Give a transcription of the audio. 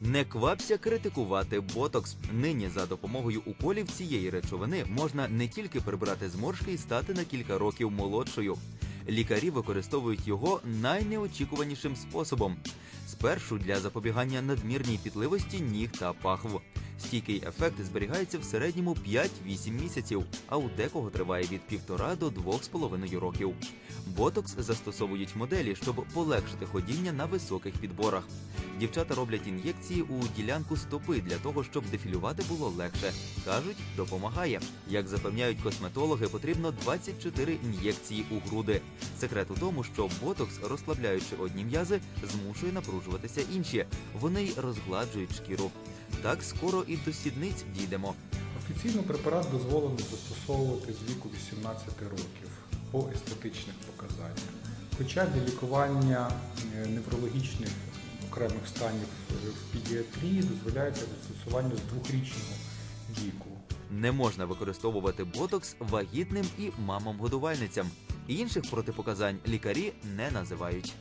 Не квапся критикувати ботокс. Нині за допомогою уколів цієї речовини можна не тільки прибрати зморшки і стати на кілька років молодшою. Лікарі використовують його найнеочікуванішим способом. Спершу для запобігання надмірній пітливості ніг та пахв. Стійкий ефект зберігається в середньому 5-8 місяців, а у декого триває від півтора до двох з половиною років. Ботокс застосовують моделі, щоб полегшити ходіння на високих підборах. Дівчата роблять ін'єкції у ділянку стопи для того, щоб дефілювати було легше. кажуть, допомагає. Як запевняють косметологи, потрібно 24 ін'єкції у груди. Секрет у тому, що ботокс, розслабляючи одні м'язи, змушує напружуватися інші. Вони й розгладжують шкіру. Так скоро і до сідниць дійдемо. Офіційно препарат дозволено застосовувати з віку 18 років по естетичних показаннях. Хоча для лікування е, неврологічних окремих станів в педіатрії дозволяється застосування з двохрічного віку. Не можна використовувати ботокс вагітним і мамам-годувальницям. Інших протипоказань лікарі не називають.